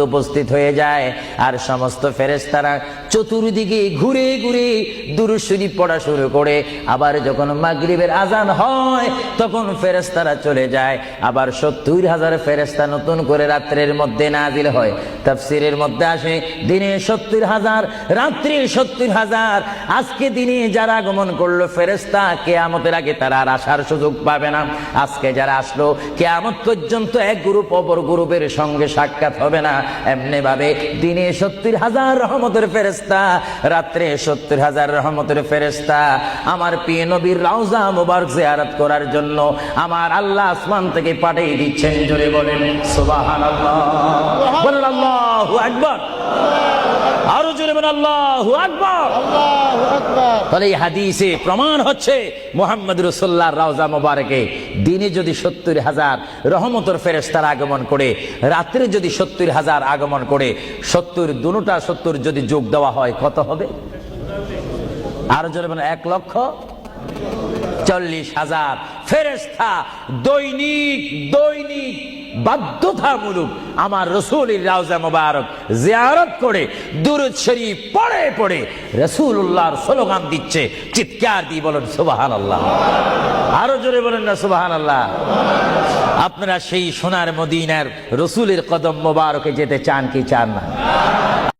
উপস্থিত হয়ে যায়। আর সমস্ত ফেরেশতারা চতুর্দিকে ঘুরে ঘুরে দুরূদ শরীফ পড়া শুরু করে। আবার যখন মাগরিবের আজান হয়, তখন ফেরেশতারা চলে যায়। আবার সত্তর হাজার ফেরেশতা নতুন করে রাত্রের মধ্যে নাজিল হয়। তাফসিরের মধ্যে আসে, দিনে সত্তর হাজার, রাত্রি সত্তর হাজার। আজকে দিনে যারা আগমন করল ফেরেস্তা কেয়ামতের আগে তারা আর আসার সুযোগ পাবে না। আজকে যারা আসলো, কেয়ামত পর্যন্ত এক গ্রুপ অপর গ্রুপের সঙ্গে সাক্ষাৎ হবে না। এমনি ভাবে দিনে সত্তর হাজার রহমতের ফেরেস্তা রাত্রে সত্তর হাজার রহমতের ফেরেস্তা আমার প্রিয় নবীর রাউজা মুবারক জিয়ারত করার জন্য আমার আল্লাহ আসমান থেকে পাঠিয়ে দিচ্ছেন, জোরে বলেন, সুবহানাল্লাহ। বলেন আল্লাহু আকবার। আরও জোরে বলেন আল্লাহু আকবার। তাহলে এই হাদিসে প্রমাণ হচ্ছে মোহাম্মদ রসুল্লাহ রাউজা মোবারকে। দিনে যদি সত্তর হাজার রহমতর ফেরেস্তার আগমন করে রাত্রে যদি সত্তর হাজার আগমন করে সত্তর দুটা সত্তর যদি যোগ দেওয়া হয় কত হবে? আরও জোরে বলেন এক লক্ষ চল্লিশ হাজার। ফেরেস্তা দৈনিক দৈনিক বাধ্যতামূলক আমার রসুলের রাউজা মোবারক জিয়ারত করে দুরুদ শরীফ পড়ে পড়ে রসুল্লাহর স্লোগান দিচ্ছে, চিৎকার দিয়ে বলেন সুবাহান আল্লাহ আরও জোরে বলেন না সুবাহান আল্লাহ আপনারা সেই সোনার মদিনার রসুলের কদম মোবারকে যেতে চান কি চান না?